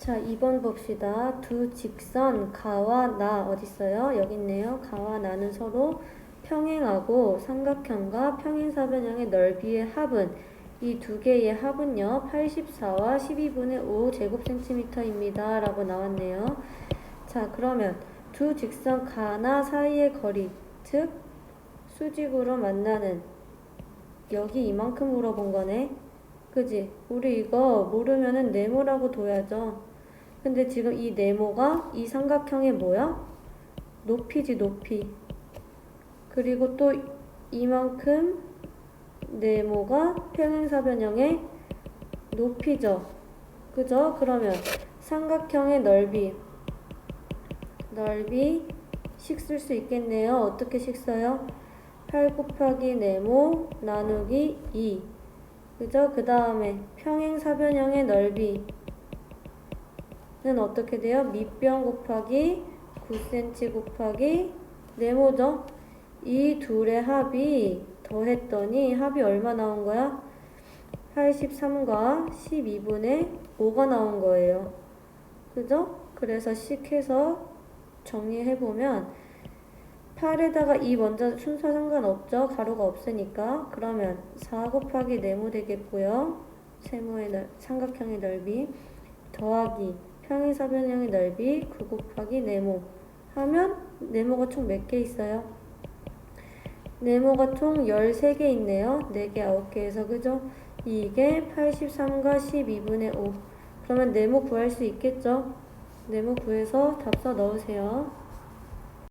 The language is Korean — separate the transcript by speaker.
Speaker 1: 자, 2번 봅시다. 두 직선 가와 나 어디 있어요? 여기 있네요. 가와 나는 서로 평행하고 삼각형과 평행사변형의 넓이의 합은 이 두 개의 합은요. 84와 12분의 5 제곱센티미터입니다. 라고 나왔네요. 자, 그러면 두 직선 가나 사이의 거리, 즉 수직으로 만나는 여기 이만큼 물어본 거네. 그지? 우리 이거 모르면은 네모라고 둬야죠. 근데 지금 이 네모가 이 삼각형의 뭐야? 높이지, 높이. 그리고 또 이만큼 네모가 평행사변형의 높이죠. 그죠? 그러면 삼각형의 넓이. 넓이 식 쓸 수 있겠네요. 어떻게 식 써요? 8 곱하기 네모 나누기 2. 그죠? 그 다음에 평행사변형의 넓이 는 어떻게 돼요? 밑변 곱하기 9cm 곱하기 네모죠? 이 둘의 합이 더했더니 합이 얼마 나온 거야? 83과 12분의 5가 나온 거예요. 그죠? 그래서 식해서 정리해보면 8에다가 2 먼저 순서 상관없죠? 가로가 없으니까. 그러면 4 곱하기 네모 되겠고요. 세모의 넓, 삼각형의 넓이 더하기 평행사변형의 넓이 9 곱하기 네모 하면 네모가 총 몇 개 있어요? 네모가 총 13개 있네요. 4개, 9개에서 그죠? 이게 83과 12분의 5 그러면 네모 구할 수 있겠죠? 네모 구해서 답서 넣으세요.